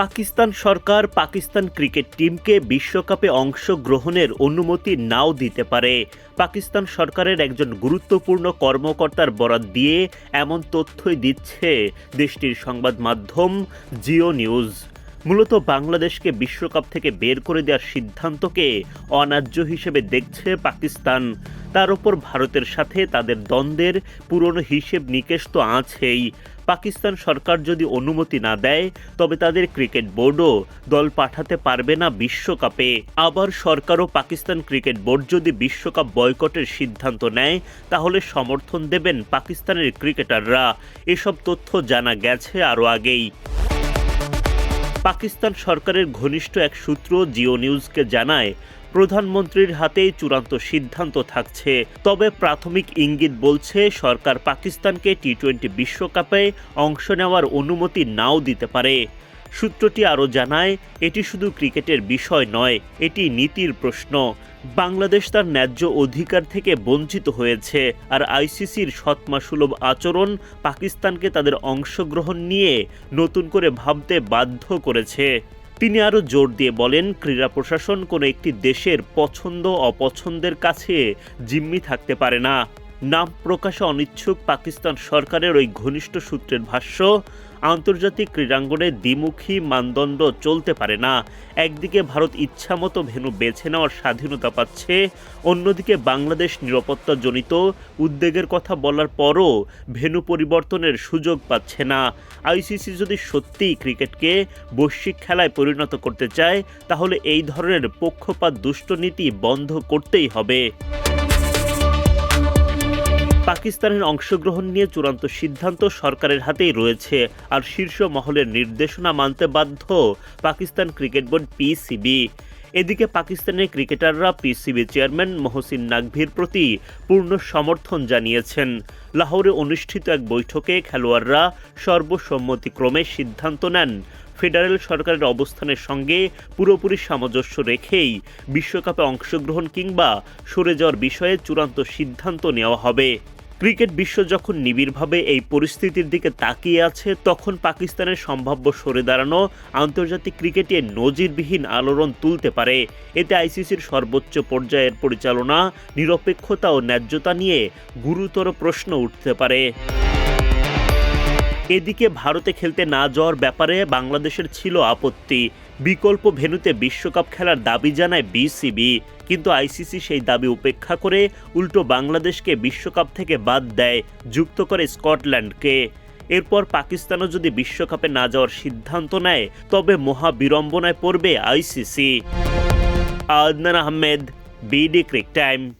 পাকিস্তান সরকার Pakistan cricket টিমকে বিশ্বকাপে অংশগ্রহণের অনুমতি নাও দিতে পারে। পাকিস্তান সরকারের একজন গুরুত্বপূর্ণ কর্মকর্তার বরাত দিয়ে এমন তথ্যই দিচ্ছে দেশটির সংবাদ মাধ্যম জিও নিউজ। মূলত বাংলাদেশকে বিশ্বকাপ থেকে বের করে দেওয়ার সিদ্ধান্তকে অন্যায্য হিসেবে দেখছে পাকিস্তান। তার উপর ভারতের সাথে তাদের দ্বন্দ্বের পুরনো হিসেব নিকেশ তো আছেই। পাকিস্তান সরকার যদি অনুমতি না দেয়, তবে তাদের ক্রিকেট বোর্ডও দল পাঠাতে পারবে না বিশ্বকাপে। আবার সরকার ও পাকিস্তান ক্রিকেট বোর্ড যদি বিশ্বকাপ বয়কটের সিদ্ধান্ত নেয়, তাহলে সমর্থন দেবেন পাকিস্তানের ক্রিকেটাররা। এসব তথ্য জানা গেছে আরও আগেই। পাকিস্তান সরকারের ঘনিষ্ঠ এক সূত্র জিও নিউজকে জানায় প্রধানমন্ত্রীর হাতেই চূড়ান্ত সিদ্ধান্ত থাকছে। তবে প্রাথমিক ইঙ্গিত বলছে, সরকার পাকিস্তানকে টি টোয়েন্টি বিশ্বকাপে অংশ নেওয়ার অনুমতি নাও দিতে পারে। সূত্রটি আরও জানায়, এটি শুধু ক্রিকেটের বিষয় নয়, এটি নীতির প্রশ্ন। বাংলাদেশ তার ন্যায্য অধিকার থেকে বঞ্চিত হয়েছে, আর আইসিসির সৎমাসুলভ আচরণ পাকিস্তানকে তাদের অংশগ্রহণ নিয়ে নতুন করে ভাবতে বাধ্য করেছে। তিনি আরও জোর দিয়ে বলেন, ক্রীড়া প্রশাসন কোনো একটি দেশের পছন্দ অপছন্দের কাছে জিম্মি থাকতে পারে না। নাম প্রকাশে অনিচ্ছুক পাকিস্তান সরকারের ওই ঘনিষ্ঠ সূত্রের ভাষ্য, আন্তর্জাতিক ক্রীড়াঙ্গনে দ্বিমুখী মানদণ্ড চলতে পারে না। একদিকে ভারত ইচ্ছামতো ভেনু বেছে নেওয়ার স্বাধীনতা পাচ্ছে, অন্যদিকে বাংলাদেশ নিরাপত্তাজনিত উদ্বেগের কথা বলার পরও ভেনু পরিবর্তনের সুযোগ পাচ্ছে না। আইসিসি যদি সত্যিই ক্রিকেটকে বৈশ্বিক খেলায় পরিণত করতে চায়, তাহলে এই ধরনের পক্ষপাত দুষ্টনীতি বন্ধ করতেই হবে। পাকিস্তানের অংশগ্রহণ নিয়ে চূড়ান্ত সিদ্ধান্ত সরকারের হাতেই রয়েছে। আর শীর্ষ মহলের নির্দেশনা মানতে বাধ্য পাকিস্তান ক্রিকেট বোর্ড পিসিবি। এদিকে পাকিস্তানের ক্রিকেটাররা পিসিবি চেয়ারম্যান মহসিন নাকভির প্রতি পূর্ণ সমর্থন জানিয়েছেন। লাহোরে অনুষ্ঠিত এক বৈঠকে খেলোয়াড়রা সর্বসম্মতিক্রমে সিদ্ধান্ত নেন। ফেডারেল সরকারের অবস্থানের সঙ্গে পুরোপুরি সামঞ্জস্য রেখেই বিশ্বকাপে অংশগ্রহণ কিংবা সরে যাওয়ার বিষয়ে চূড়ান্ত সিদ্ধান্ত নেওয়া হবে। ক্রিকেট বিশ্ব যখন নিবিড়ভাবে এই পরিস্থিতির দিকে তাকিয়ে আছে, তখন পাকিস্তানের সম্ভাব্য সরে দাঁড়ানো আন্তর্জাতিক ক্রিকেটে নজিরবিহীন আলোড়ন তুলতে পারে। এতে আইসিসির সর্বোচ্চ পর্যায়ের পরিচালনা, নিরপেক্ষতা ও ন্যায্যতা নিয়ে গুরুতর প্রশ্ন উঠতে পারে। এদিকে ভারতে খেলতে না যাওয়ার ব্যাপারে বাংলাদেশের ছিল আপত্তি। বিকল্প ভেন্যুতে বিশ্বকাপ খেলার দাবি জানায় বিসিবি। কিন্তু আইসিসি সেই দাবি উপেক্ষা করে উল্টো বাংলাদেশকে বিশ্বকাপ থেকে বাদ দেয়, যুক্ত করে স্কটল্যান্ডকে। এরপর পাকিস্তানও যদি বিশ্বকাপে না যাওয়ার সিদ্ধান্ত নেয়, তবে মহা বিড়ম্বনায় পড়বে ICC. Adnan Ahmed, BD cric time.